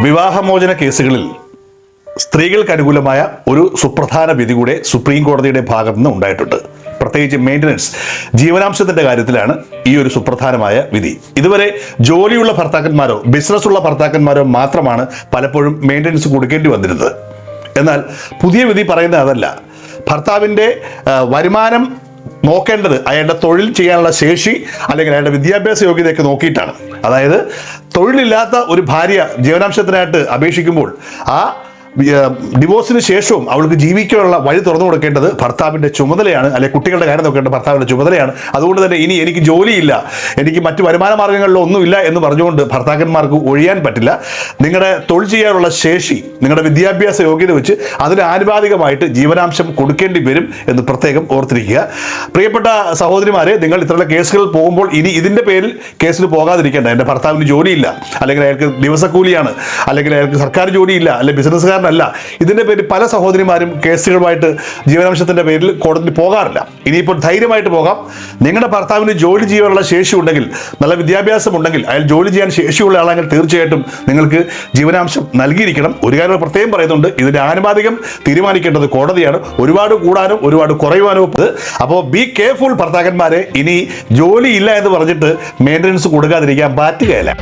വിവാഹമോചന കേസുകളിൽ സ്ത്രീകൾക്ക് അനുകൂലമായ ഒരു സുപ്രധാന വിധി കൂടെ സുപ്രീം കോടതിയുടെ ഭാഗത്തു നിന്ന് ഉണ്ടായിട്ടുണ്ട്. പ്രത്യേകിച്ച് മെയിന്റനൻസ് ജീവനാംശത്തിന്റെ കാര്യത്തിലാണ് ഈ ഒരു സുപ്രധാനമായ വിധി. ഇതുവരെ ജോലിയുള്ള ഭർത്താക്കന്മാരോ ബിസിനസ്സുള്ള ഭർത്താക്കന്മാരോ മാത്രമാണ് പലപ്പോഴും മെയിന്റനൻസ് കൊടുക്കേണ്ടി വന്നിരുന്നത്. എന്നാൽ പുതിയ വിധി പറയുന്നത് അതല്ല. ഭർത്താവിന്റെ വരുമാനം നോക്കേണ്ടത് അയാളുടെ തൊഴിൽ ചെയ്യാനുള്ള ശേഷി അല്ലെങ്കിൽ അയാളുടെ വിദ്യാഭ്യാസ യോഗ്യതയൊക്കെ നോക്കിയിട്ടാണ്. അതായത് തൊഴിലില്ലാത്ത ഒരു ഭാര്യ ജീവനാംശത്തിനായിട്ട് അപേക്ഷിക്കുമ്പോൾ ആ ഡിവോഴ്സിന് ശേഷവും അവൾക്ക് ജീവിക്കാനുള്ള വഴി തുറന്നു കൊടുക്കേണ്ടത് ഭർത്താവിന്റെ ചുമതലയാണ് അല്ലെ കുട്ടികളുടെ കാര്യം നോക്കേണ്ടത് ഭർത്താവിന്റെ ചുമതലയാണ്. അതുകൊണ്ട് തന്നെ ഇനി എനിക്ക് ജോലിയില്ല എനിക്ക് മറ്റു വരുമാന മാർഗങ്ങളിലോ ഒന്നുമില്ല എന്ന് പറഞ്ഞുകൊണ്ട് ഭർത്താക്കന്മാർക്ക് ഒഴിയാൻ പറ്റില്ല. നിങ്ങളുടെ തൊഴിൽ ചെയ്യാനുള്ള ശേഷി നിങ്ങളുടെ വിദ്യാഭ്യാസ യോഗ്യത വെച്ച് അതിന് ആനുപാതികമായിട്ട് ജീവനാംശം കൊടുക്കേണ്ടി വരും എന്ന് പ്രത്യേകം ഓർത്തിരിക്കുക. പ്രിയപ്പെട്ട സഹോദരിമാരെ നിങ്ങൾ ഇത്രയുള്ള കേസുകൾ പോകുമ്പോൾ ഇനി ഇതിന്റെ പേരിൽ കേസിൽ പോകാതിരിക്കേണ്ട. എന്റെ ഭർത്താവിന് ജോലിയില്ല അല്ലെങ്കിൽ അയാൾക്ക് ദിവസക്കൂലിയാണ് അല്ലെങ്കിൽ അയാൾക്ക് സർക്കാർ ജോലിയില്ല അല്ലെങ്കിൽ ബിസിനസ്സുകാരനല്ല ഇതിന്റെ പേരിൽ പല സഹോദരിമാരും കേസുകളുമായിട്ട് ജീവനാംശത്തിന്റെ പേരിൽ കോടതിയിൽ പോകാറില്ല. ഇനിയിപ്പോൾ ധൈര്യമായിട്ട് പോകാം. നിങ്ങളുടെ ഭർത്താവിന് ജോലി ചെയ്യാനുള്ള ശേഷി ഉണ്ടെങ്കിൽ നല്ല വിദ്യാഭ്യാസം ഉണ്ടെങ്കിൽ അയാൾ ജോലി ചെയ്യാൻ ശേഷിയുള്ള ആളാണെങ്കിൽ തീർച്ചയായിട്ടും നിങ്ങൾക്ക് ജീവനാംശം നൽകിയിരിക്കണം. ഒരു കാര്യം പ്രത്യേകം പറയുന്നുണ്ട്. ഇതിന്റെ ആനുപാതികം തീരുമാനിക്കേണ്ടത് കോടതിയാണ്. ഒരുപാട് കൂടാനും ഒരുപാട് കുറയുവാനും അപ്പോൾ ബി കെയർഫുൾ ഭർത്താക്കന്മാരെ. ഇനി ജോലി ഇല്ല എന്ന് പറഞ്ഞിട്ട് മെയിന്റനൻസ് കൊടുക്കാതിരിക്കാൻ പറ്റുകയില്ല.